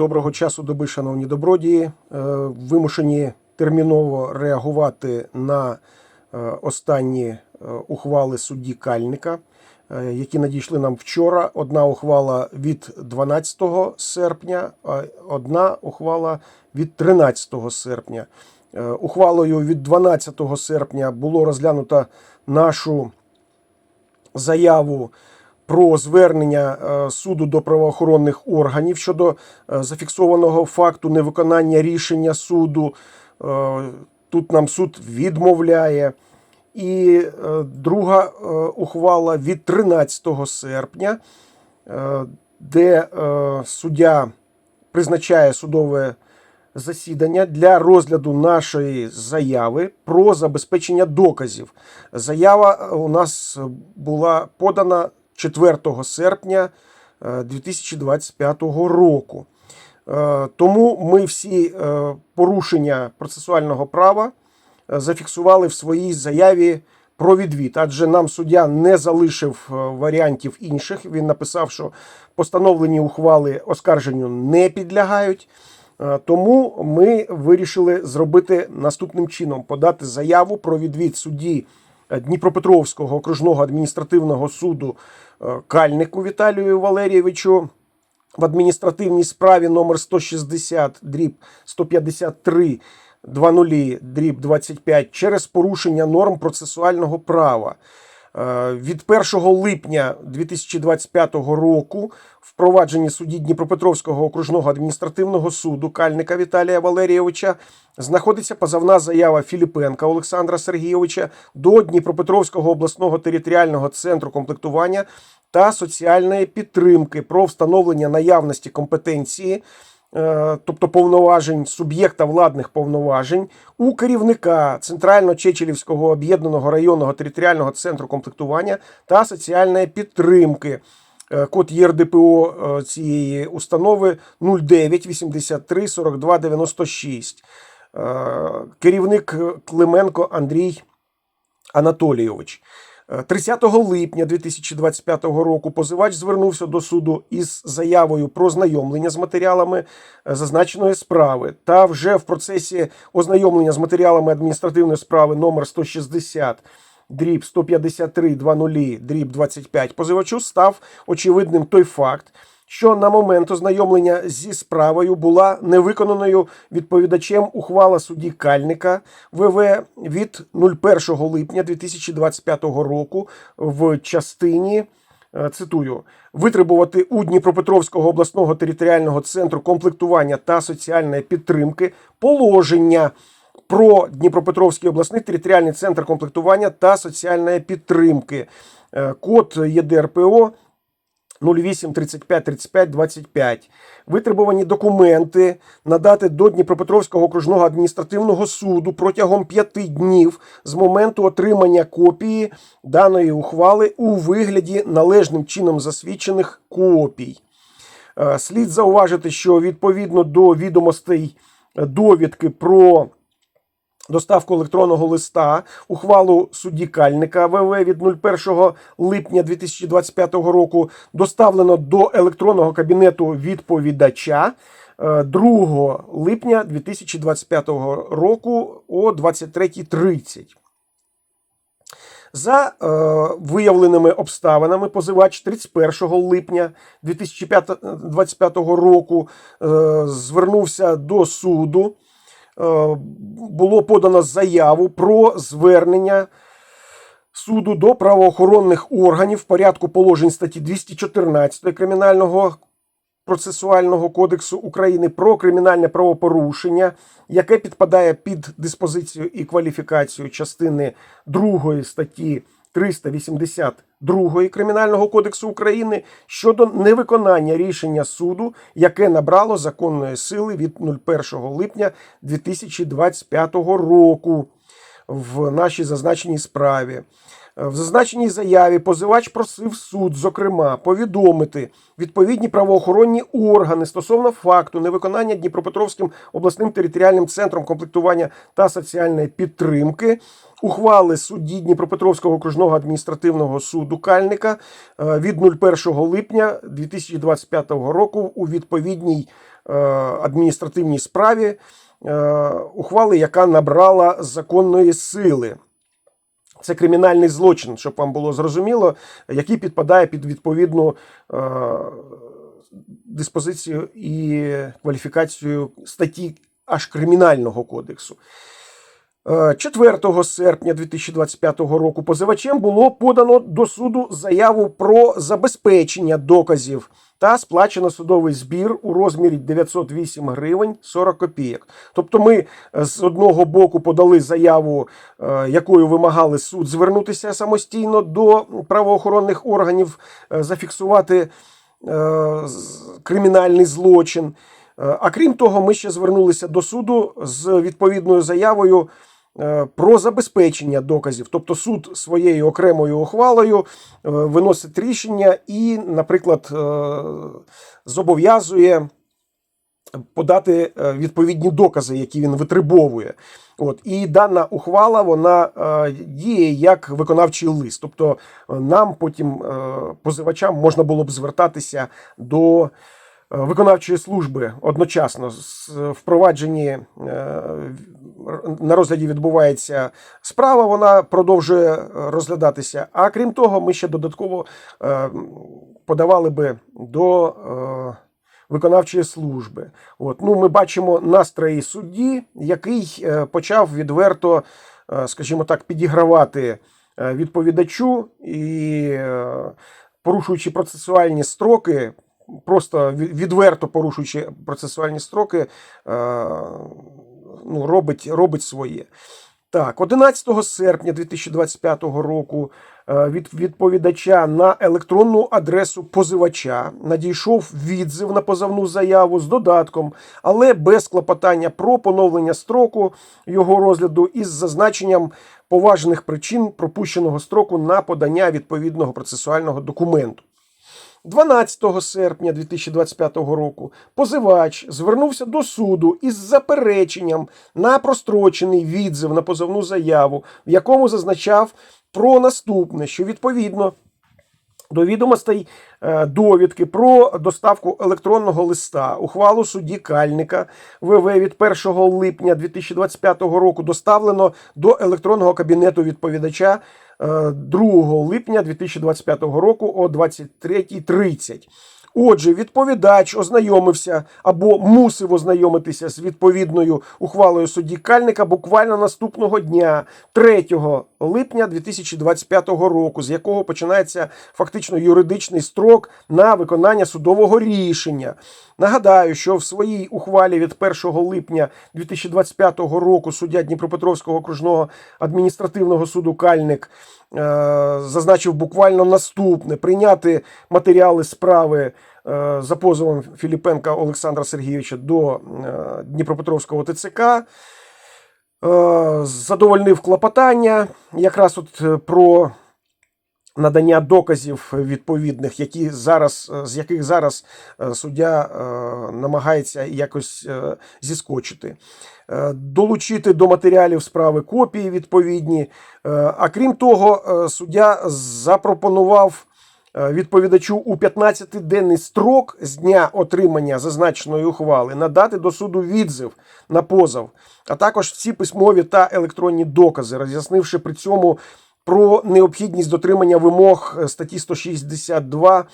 Доброго часу доби, шановні добродії. Е, Вимушені терміново реагувати на е, останні е, ухвали судді Кальника, які надійшли нам вчора. Одна ухвала від 12 серпня, одна ухвала від 13 серпня. Ухвалою від 12 серпня було розглянуто нашу заяву про звернення е, суду до правоохоронних органів щодо е, зафіксованого факту невиконання рішення суду. Е, Тут нам суд відмовляє. І друга ухвала від 13 серпня, де суддя призначає судове засідання для розгляду нашої заяви про забезпечення доказів. Заява у нас була подана 4 серпня е, 2025 року. Е, Тому ми всі е, порушення процесуального права е, зафіксували в своїй заяві про відвід, адже нам суддя не залишив е, варіантів інших. Він написав, що постановлені ухвали оскарженню не підлягають. Е, Тому ми вирішили зробити наступним чином: подати заяву про відвід судді е, Дніпропетровського окружного адміністративного суду е, Кальнику Віталію Валерійовичу в адміністративній справі номер 160 дріб 153 20 дріб 25 через порушення норм процесуального права. Е, Від 1 липня 2025 року в провадженні судді Дніпропетровського окружного адміністративного суду Кальника Віталія Валерійовича знаходиться позовна заява Філіпенка Олександра Сергійовича до Дніпропетровського обласного територіального центру комплектування та соціальної підтримки про встановлення наявності компетенції тобто повноважень суб'єкта владних повноважень у керівника Центрально-Чечелівського об'єднаного районного територіального центру комплектування та соціальної підтримки. Е, Код ЄРДПО е, цієї установи 09 83 42 96. Е, Керівник Клименко Андрій Анатолійович. Е, 30 липня 2025 року позивач звернувся до суду із заявою про знайомлення з матеріалами е, зазначеної справи. Та вже в процесі ознайомлення з матеріалами адміністративної справи номер 160 дріб 153 20 дріб 25 позивачу став очевидним той факт, що на момент ознайомлення зі справою була невиконаною відповідачем ухвала судді Кальника ВВ від 01 липня 2025 року в частині. е, Цитую, витребувати у Дніпропетровського обласного територіального центру комплектування та соціальної підтримки положення про Дніпропетровський обласний територіальний центр комплектування та соціальної підтримки. Е, Код ЄДРПО 08 35 35 25. Витребувані документи надати до Дніпропетровського окружного адміністративного суду протягом п'яти днів з моменту отримання копії даної ухвали у вигляді належним чином засвідчених копій. Е, Слід зауважити, що відповідно до відомостей довідки про доставку електронного листа, ухвалу судді Кальника ВВ від 01 липня 2025 року доставлено до електронного кабінету відповідача е, 2 липня 2025 року о 23.30. За е, виявленими обставинами, позивач 31 липня 2025 року е, звернувся до суду. Е, було подано заяву про звернення суду до правоохоронних органів в порядку положень статті 214 Кримінального процесуального кодексу України про кримінальне правопорушення, яке підпадає під диспозицію і кваліфікацію частини 2 статті 382 Кримінального кодексу України щодо невиконання рішення суду, яке набрало законної сили від 01 липня 2025 року в нашій зазначеній справі. Е, В зазначеній заяві позивач просив суд, зокрема, повідомити відповідні правоохоронні органи стосовно факту невиконання Дніпропетровським обласним територіальним центром комплектування та соціальної підтримки ухвали судді Дніпропетровського окружного адміністративного суду Кальника е, від 01 липня 2025 року у відповідній е, адміністративній справі, ухвали, яка набрала законної сили. Це кримінальний злочин, щоб вам було зрозуміло, який підпадає під відповідну е, диспозицію і кваліфікацію статті аж Кримінального кодексу. Е, 4 серпня 2025 року позивачем було подано до суду заяву про забезпечення доказів та сплачено судовий збір у розмірі 908 гривень 40 копійок. Тобто, ми е, з одного боку подали заяву, е, якою вимагали суд звернутися самостійно до правоохоронних органів, е, зафіксувати кримінальний злочин. А крім того, ми ще звернулися до суду з відповідною заявою про забезпечення доказів. Тобто суд своєю окремою ухвалою е, виносить рішення і, наприклад, е, зобов'язує подати е, відповідні докази, які він витребовує. От і дана ухвала вона е, діє як виконавчий лист. Тобто е, нам потім е, позивачам можна було б звертатися до е, виконавчої служби одночасно з е, е, на розгляді відбувається справа, вона продовжує е, розглядатися. А крім того, ми ще додатково е, подавали би до. е, виконавчої служби. От, ну, ми бачимо настрої судді, який е, почав відверто, е, скажімо так, підігравати е, відповідачу і, е, порушуючи процесуальні строки, просто відверто порушуючи процесуальні строки, е, ну, робить, робить своє. Так, 11 серпня 2025 року е, від відповідача на електронну адресу позивача надійшов відзив на позовну заяву з додатком, але без клопотання про поновлення строку його розгляду із зазначенням поважних причин пропущеного строку на подання відповідного процесуального документу. 12 серпня 2025 року позивач звернувся до суду із запереченням на прострочений відзив на позовну заяву, в якому зазначав про наступне, що відповідно до відомостей е, довідки про доставку електронного листа, ухвалу судді Кальника ВВ від 1 липня 2025 року доставлено до електронного кабінету відповідача е, 2 липня 2025 року о 23.30. Отже, відповідач ознайомився або мусив ознайомитися з відповідною ухвалою судді Кальника буквально наступного дня, 3 липня 2025 року, з якого починається фактично юридичний строк на виконання судового рішення. Нагадаю, що в своїй ухвалі від 1 липня 2025 року суддя Дніпропетровського окружного адміністративного суду Кальник зазначив буквально наступне: прийняти матеріали справи е, за позовом Філіпенка Олександра Сергійовича до е, Дніпропетровського ТЦК. Е, задовольнив клопотання якраз от е, про надання доказів відповідних, які зараз, е, з яких зараз е, суддя е, намагається якось зіскочити. Долучити до матеріалів справи копії відповідні. А крім того, суддя запропонував відповідачу у 15-денний строк з дня отримання зазначеної ухвали надати до суду відзив на позов, а також всі письмові та електронні докази, роз'яснивши при цьому про необхідність дотримання вимог е, статті 162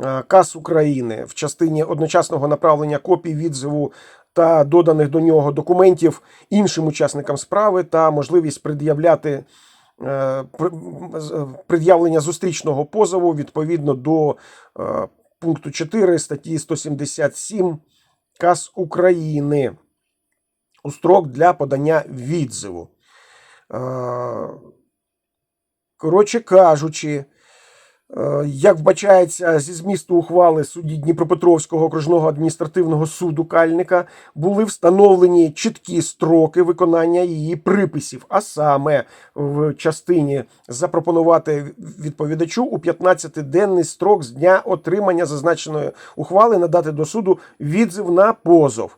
е, КАС України в частині одночасного направлення копій відзиву та доданих до нього документів іншим учасникам справи та можливість пред'являти е, пред'явлення зустрічного позову відповідно до пункту 4 статті 177 КАС України у строк для подання відзиву. Коротше кажучи, е, як вбачається зі змісту ухвали судді Дніпропетровського окружного адміністративного суду Кальника, були встановлені чіткі строки виконання її приписів, а саме в частині запропонувати відповідачу у 15-денний строк з дня отримання зазначеної ухвали надати до суду відзив на позов.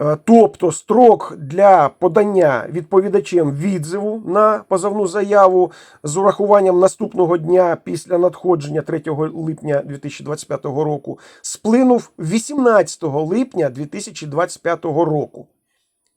Е, Тобто строк для подання відповідачем відзиву на позовну заяву з урахуванням наступного дня після надходження 3 липня 2025 року сплинув 18 липня 2025 року.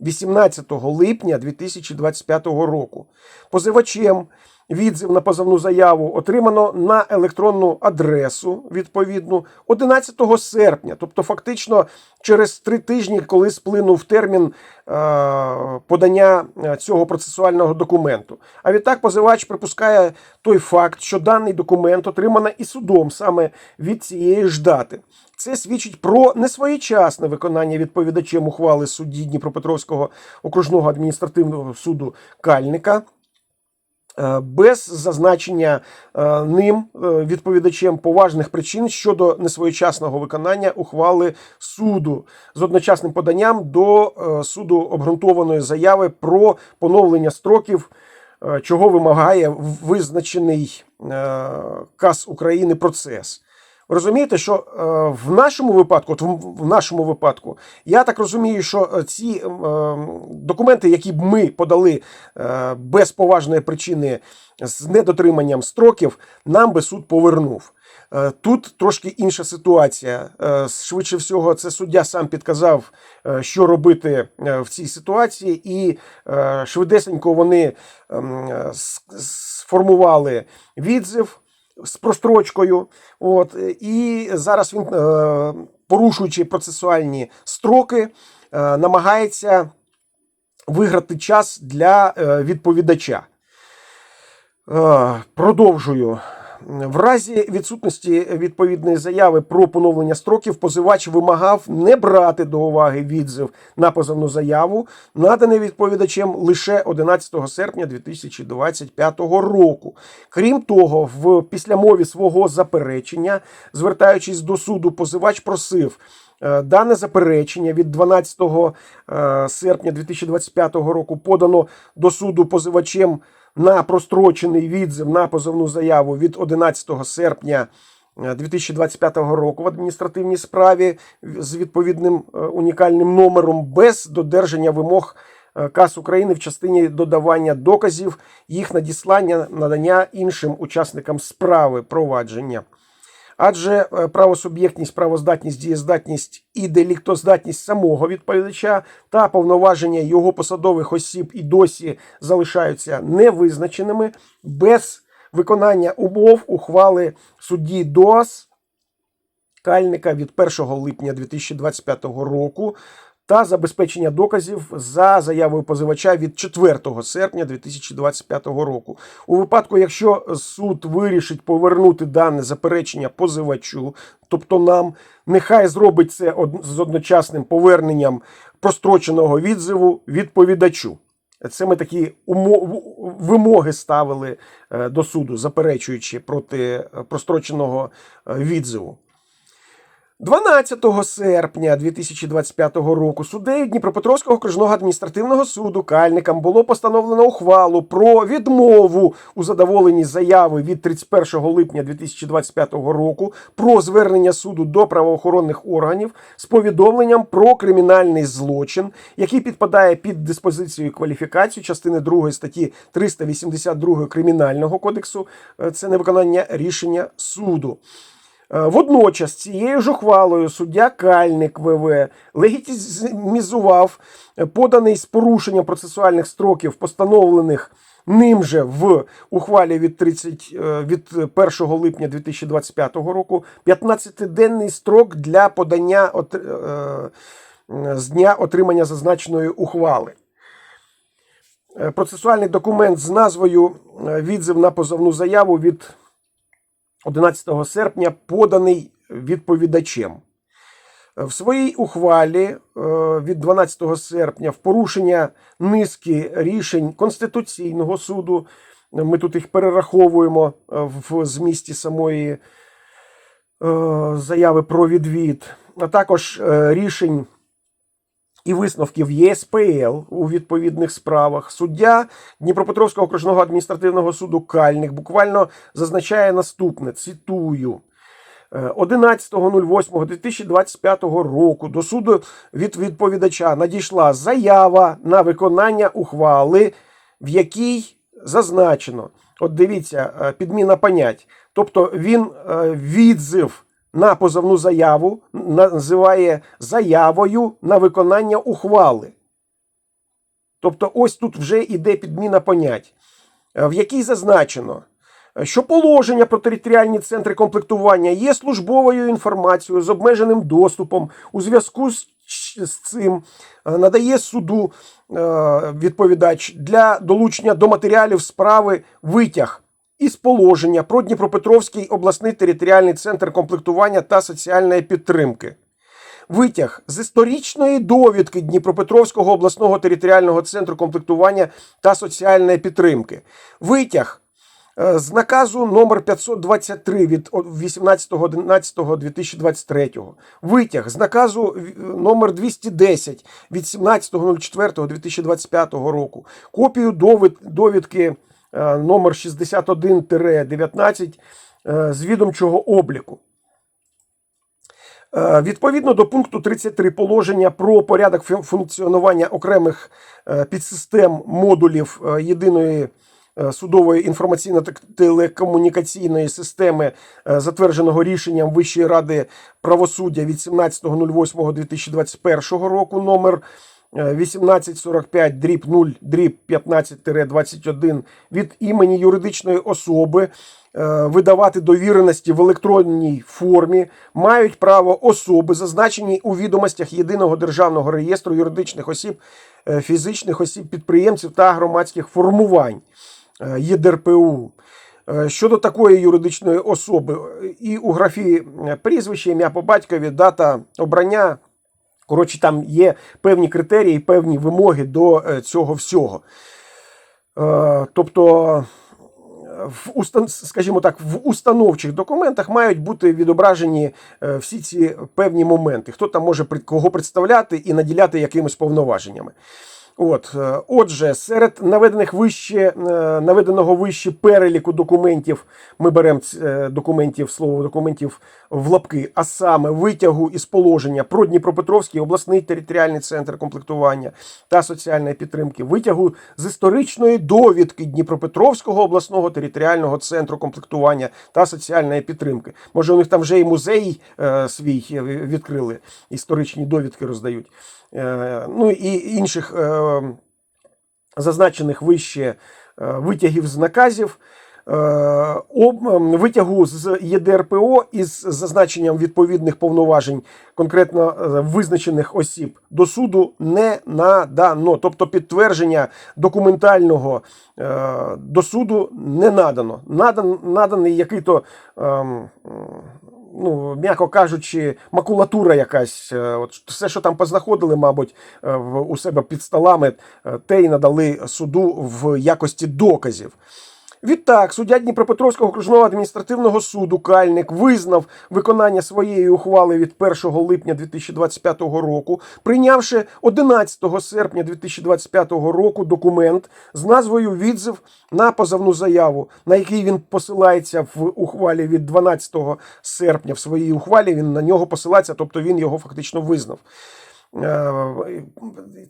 18 липня 2025 року. Позивачем відзив на позовну заяву отримано на електронну адресу відповідну 11 серпня, тобто фактично через три тижні, коли сплинув термін е, подання е, цього процесуального документу. А відтак позивач припускає той факт, що даний документ отримано і судом саме від цієї ж дати. Це свідчить про несвоєчасне виконання відповідачем ухвали судді Дніпропетровського окружного адміністративного суду Кальника. Е, Без зазначення е, ним е, відповідачем поважних причин щодо несвоєчасного виконання ухвали суду з одночасним поданням до суду обґрунтованої заяви про поновлення строків, чого вимагає визначений Каз України процес. Розумієте, що е, в нашому випадку, от в, нашому випадку, я так розумію, що е, ці е, документи, які б ми подали без поважної причини з недотриманням строків, нам би суд повернув. Тут трошки інша ситуація. Швидше всього, це суддя сам підказав, що робити в цій ситуації, і швидесенько вони ем, сформували відзив з прострочкою. От, е, і зараз він, е, порушуючи процесуальні строки, е, намагається виграти час для відповідача. Продовжую. В разі відсутності відповідної заяви про поновлення строків позивач вимагав не брати до уваги відзив на позовну заяву, наданий відповідачем лише 11 серпня 2025 року. Крім того, в післямові свого заперечення, звертаючись до суду, позивач просив. Е, Дане заперечення від 12 е, серпня 2025 року подано до суду позивачем на прострочений відзив на позовну заяву від 11 серпня е, 2025 року в адміністративній справі з відповідним е, унікальним номером без додержання вимог е, КАС України в частині додавання доказів, їх надіслання, надання іншим учасникам справи провадження. Адже е, правосуб'єктність, правоздатність, дієздатність і деліктоздатність самого відповідача та повноваження його посадових осіб і досі залишаються невизначеними без виконання умов ухвали судді ДОАС Кальника від 1 липня 2025 року та забезпечення доказів за заявою позивача від 4 серпня 2025 року. У випадку, якщо суд вирішить повернути дане заперечення позивачу, тобто нам, нехай зробить це з одночасним поверненням простроченого відзиву відповідачу. Це ми такі умо- вимоги ставили е, до суду, заперечуючи проти е, простроченого е, відзиву. 12 серпня 2025 року суддею Дніпропетровського окружного адміністративного суду Кальникам було постановлено ухвалу про відмову у задоволенні заяви від 31 липня 2025 року про звернення суду до правоохоронних органів з повідомленням про кримінальний злочин, який підпадає під диспозицію і кваліфікацію частини 2 статті 382 Кримінального кодексу. Е, Це невиконання рішення суду. Е, Водночас цією ж ухвалою суддя Кальник ВВ легітимізував е, поданий з порушенням процесуальних строків, постановлених ним же в ухвалі від 30, е, від 1 липня 2025 року 15-денний строк для подання от- з дня отримання зазначеної ухвали. Процесуальний документ з назвою відзив на позовну заяву від 11 серпня поданий відповідачем. В своїй ухвалі е, від 12 серпня в порушення низки рішень Конституційного суду, ми тут їх перераховуємо е, в змісті самої е, заяви про відвід, а також рішень і висновків ЄСПЛ у відповідних справах. Суддя Дніпропетровського окружного адміністративного суду Кальник буквально зазначає наступне: цитую. Е, 11.08.2025 року до суду від відповідача надійшла заява на виконання ухвали, в якій зазначено, от дивіться, е, підміна понять. Тобто він е, відзив на позовну заяву називає заявою на виконання ухвали. Тобто, ось тут вже йде підміна понять, е, в якій зазначено, що положення про територіальні центри комплектування є службовою інформацією з обмеженим доступом у зв'язку з з цим е, надає суду е, відповідач для долучення до матеріалів справи витяг із положення про Дніпропетровський обласний територіальний центр комплектування та соціальної підтримки. Витяг з історичної довідки Дніпропетровського обласного територіального центру комплектування та соціальної підтримки. Витяг е, з наказу номер 523 від 18.11.2023. Витяг з наказу номер 210 від 17.04.2025 року. Копію довід- довідки номер 61-19 е, з відомчого обліку. Е, Відповідно до пункту 33 положення про порядок функціонування окремих е, підсистем модулів е, єдиної е, судової інформаційно-телекомунікаційної системи, е, затвердженого рішенням Вищої ради правосуддя від 17.08.2021 року номер е, 1845 дріб 0 дріб 15-21 від імені юридичної особи е, видавати довіреності в електронній формі мають право особи, зазначені у відомостях єдиного державного реєстру юридичних осіб, е, фізичних осіб, підприємців та громадських формувань е, ЄДРПУ. Щодо такої юридичної особи, і у графі прізвище, ім'я по батькові, дата обрання. Коротше, там є певні критерії, певні вимоги до е, цього всього. Е, Тобто, в скажімо так, в установчих документах мають бути відображені е, всі ці певні моменти. Хто там може кого представляти і наділяти якимись повноваженнями. От, е, отже, серед наведених вище, е, наведеного вище переліку документів, ми беремо е, документів, слово документів в лапки, а саме витягу із положення про Дніпропетровський обласний територіальний центр комплектування та соціальної підтримки, витягу з історичної довідки Дніпропетровського обласного територіального центру комплектування та соціальної підтримки. Може, у них там вже і музей е, свій відкрили, історичні довідки роздають. Е, ну і інших е, зазначених вище е, витягів з наказів. ем, Витягу з ЄДРПО із зазначенням відповідних повноважень конкретно визначених осіб до суду не надано. Тобто підтвердження документального до суду не надано. Надан, наданий який-то ем, ну, м'яко кажучи, макулатура якась. е, От все, що там познаходили, мабуть, е, у себе під столами, е, те й надали суду в якості доказів. Відтак, суддя Дніпропетровського окружного адміністративного суду Кальник визнав виконання своєї ухвали від 1 липня 2025 року, прийнявши 11 серпня 2025 року документ з назвою Відзив на позовну заяву, на який він посилається в ухвалі від 12 серпня. В своїй ухвалі він на нього посилається, тобто він його фактично визнав. Е,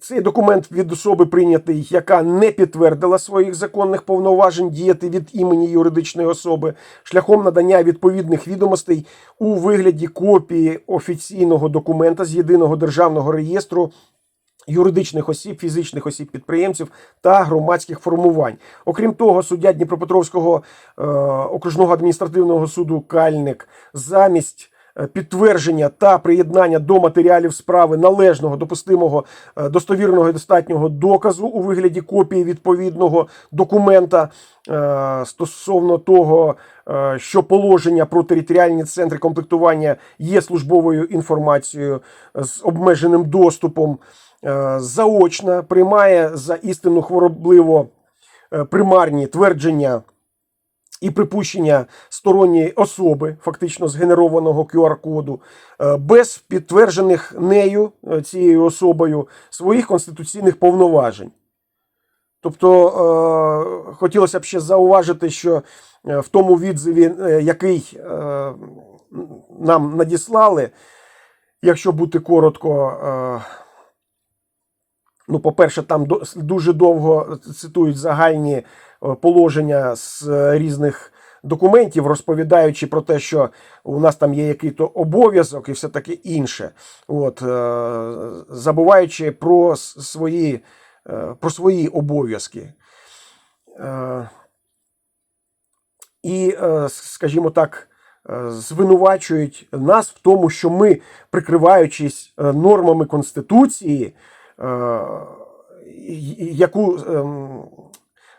Цей документ від особи прийнятий, яка не підтвердила своїх законних повноважень діяти від імені юридичної особи шляхом надання відповідних відомостей у вигляді копії офіційного документа з єдиного державного реєстру юридичних осіб, фізичних осіб підприємців та громадських формувань. Окрім того, суддя Дніпропетровського е, окружного адміністративного суду Кальник замість підтвердження та приєднання до матеріалів справи належного, допустимого, е, достовірного і достатнього доказу у вигляді копії відповідного документа е, стосовно того, е, що положення про територіальні центри комплектування є службовою інформацією з обмеженим доступом, е, заочно приймає за істину хворобливо е, примарні твердження і припущення сторонньої особи, фактично згенерованого QR-коду, е, без підтверджених нею е, цією особою своїх конституційних повноважень. Тобто е, хотілося б ще зауважити, що в тому відзиві, який нам надіслали. Якщо бути коротко, ну, по-перше, там дуже довго цитують загальні е, положення з е, різних документів, розповідаючи про те, що у нас там є який-то обов'язок і все таке інше. От, е, забуваючи про свої, про свої обов'язки. І, скажімо так, звинувачують нас в тому, що ми, прикриваючись нормами Конституції, яку ем,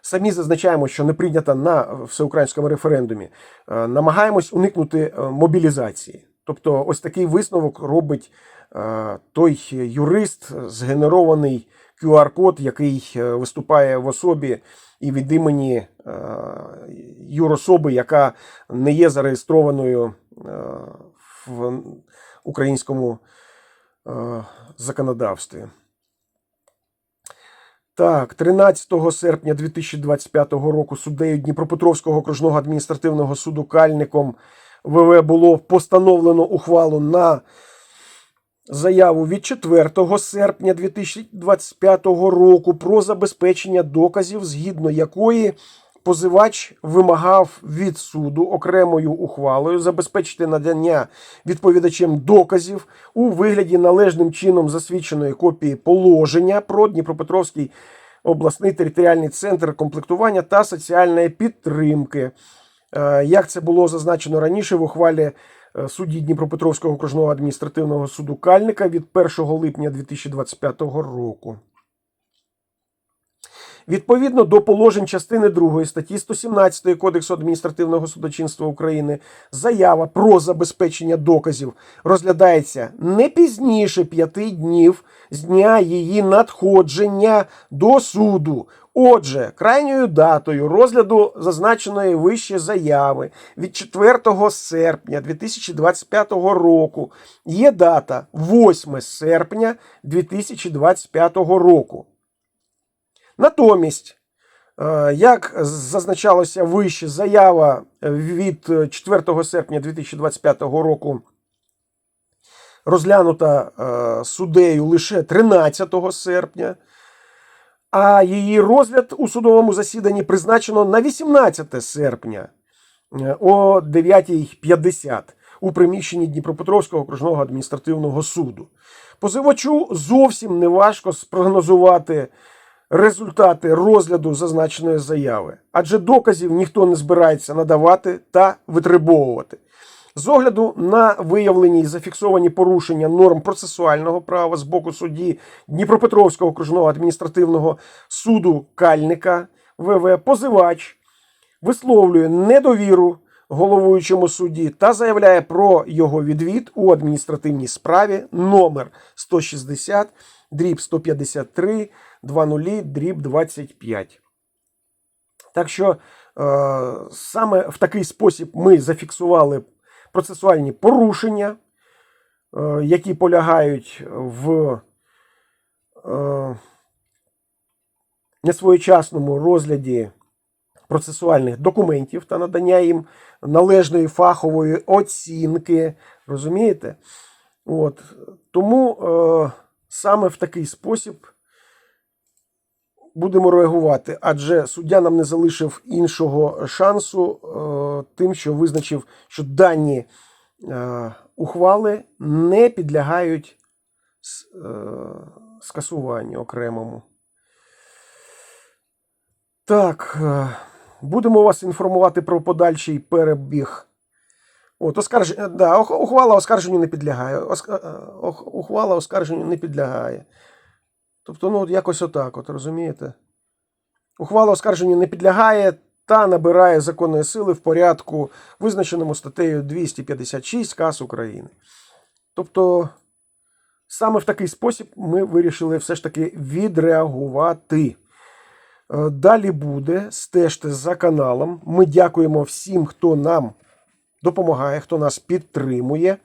самі зазначаємо, що не прийнята на всеукраїнському референдумі, е, намагаємось уникнути е, мобілізації. Тобто, ось такий висновок робить е, той юрист, згенерований QR-код, який е, виступає в особі і від імені е, юрособи, яка не є зареєстрованою е, в українському е, законодавстві. Так, 13 серпня 2025 року суддею Дніпропетровського окружного адміністративного суду Кальником ВВ було постановлено ухвалу на заяву від 4 серпня 2025 року про забезпечення доказів, згідно якої позивач вимагав від суду окремою ухвалою забезпечити надання відповідачем доказів у вигляді належним чином засвідченої копії положення про Дніпропетровський обласний територіальний центр комплектування та соціальної підтримки. Е, Як це було зазначено раніше в ухвалі е, судді Дніпропетровського окружного адміністративного суду Кальника від 1 липня 2025 року. Відповідно до положень частини 2 статті 117 Кодексу адміністративного судочинства України, заява про забезпечення доказів розглядається не пізніше п'яти днів з дня її надходження до суду. Отже, крайньою датою розгляду зазначеної вище заяви від 4 серпня 2025 року є дата 8 серпня 2025 року. Натомість, е, як зазначалося вище, заява від 4 серпня 2025 року розглянута е, суддею лише 13 серпня, а її розгляд у судовому засіданні призначено на 18 серпня е, о 9.50 у приміщенні Дніпропетровського окружного адміністративного суду. Позивачу зовсім не важко спрогнозувати результати розгляду зазначеної заяви, адже доказів ніхто не збирається надавати та витребовувати. З огляду на виявлені і зафіксовані порушення норм процесуального права з боку судді Дніпропетровського окружного адміністративного суду Кальника ВВ, позивач висловлює недовіру головуючому судді та заявляє про його відвід у адміністративній справі номер 160 дріб 153 20 дріб 25. Так що е, саме в такий спосіб ми зафіксували процесуальні порушення, е, які полягають в е, несвоєчасному розгляді процесуальних документів та надання їм належної фахової оцінки. Розумієте? От. Тому е, саме в такий спосіб будемо реагувати, адже суддя нам не залишив іншого шансу, е, тим, що визначив, що дані е, ухвали не підлягають е, скасуванню окремому. Так, е, будемо вас інформувати про подальший перебіг. От, оскарж... е, да, ухвала оскарженню не підлягає. Оск- е, Ухвала оскарженню не підлягає. Тобто, ну, якось отак, от, розумієте? Ухвала оскарженню не підлягає та набирає законної сили в порядку, визначеному статтею 256 КАС України. Тобто, саме в такий спосіб ми вирішили все ж таки відреагувати. Е, Далі буде, стежте за каналом. Ми дякуємо всім, хто нам допомагає, хто нас підтримує.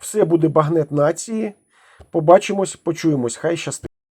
Все буде багнет нації. Побачимось, почуємось. Хай щастить.